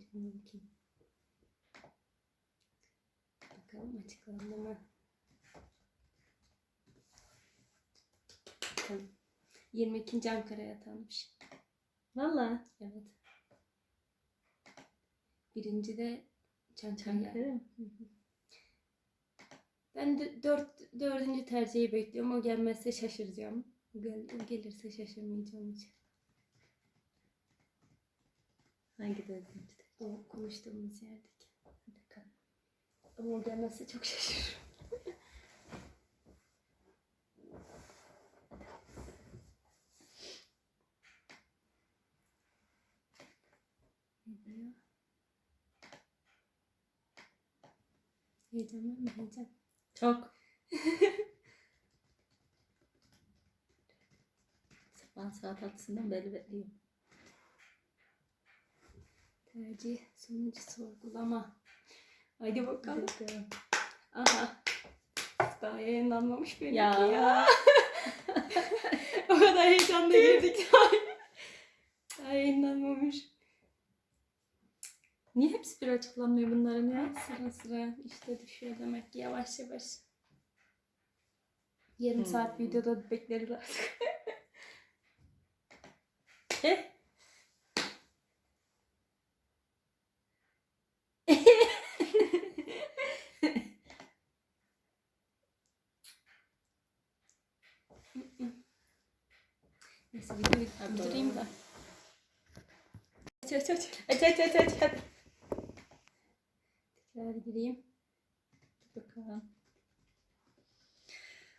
ediyorum ki. Bakalım açıklandı mı? Bakalım. 22. Ankara'ya atanmış. Valla. Evet. Birinci de Çankaya. Çankaya. Ben de dört, dördüncü tercihi bekliyorum. O gelmezse şaşıracağım. O Gel, o gelirse şaşırmayacağım hiç. Hangi dördüncü? Konuştuğumuz yerdeki. Hadi bakalım. Ama o gelmezse çok şaşırırım. Heyecan var mı? Heyecan. Çok. Sabah saat altısından beri bekliyorum. Tercih sonucu sorgulama. Haydi bakalım. Bakalım. Aha. Daha yayınlanmamış benim Ya. ya. o kadar heyecanla girdik. Daha yayınlanmamış. Niye hepsi bir açıklanmıyor bunların ya? Sıra sıra işte düşüyor demek ki yavaş yavaş. Yarım Hmm. saat videoda bekleriz artık. Eh. Neyse videoyu durdurayım da. Aç aç aç. Aç aç aç aç. Tekrar gireyim. Bakalım.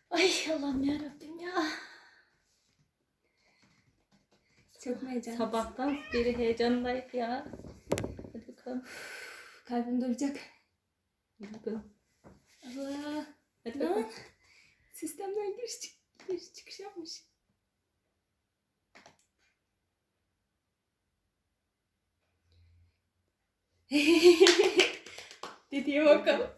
Ay Allah'ım yarabbim ya. Çok heyecanlı? Sabahtan beri heyecanlıyım ya. Hadi bakalım. Kalbim duracak. Hadi bakalım. Allah. Hadi bakalım. Sistemden giriş, çık giriş çıkış yapmış. Dediğe bakalım.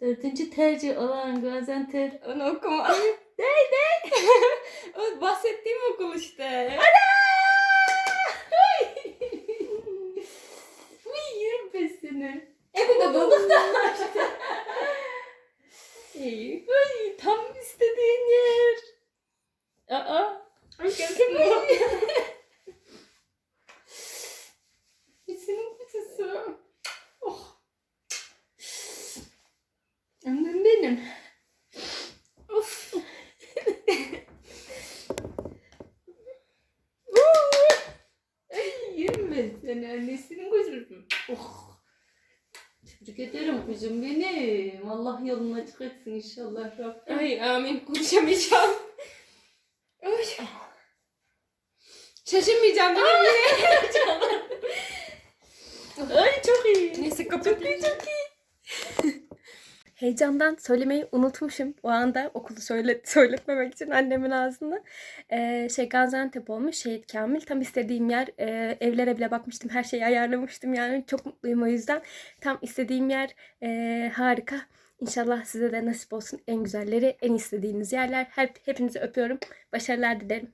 Dördüncü tercih olan Gaziantep. Onu okuma. Dey dey. o bahsettiğim okul işte. Uy yerim ben seni. Evi de bulduk da. İyi. Ay tam istediğin yer. Aa. Gözüm mü? İçinin kutusu. Oh. Annem benim. Of. Ay yerim ben seni annesinin kuzusu. Oh. Tebrik ederim kuzum benim. Allah yolunu açık etsin inşallah Rabbim. Ay amin konuşamayacağım. Oy. Şaşırmayacağım değil mi? Ay çok iyi. Neyse kapatayım. Çok iyi. Heyecandan söylemeyi unutmuşum. O anda okulu söyle, söyletmemek için annemin ağzında. Ee, şey Gaziantep olmuş. Şehit Kamil. Tam istediğim yer. Ee, evlere bile bakmıştım. Her şeyi ayarlamıştım. Yani çok mutluyum o yüzden. Tam istediğim yer ee, harika. İnşallah size de nasip olsun en güzelleri, en istediğiniz yerler. Hep, hepinizi öpüyorum. Başarılar dilerim.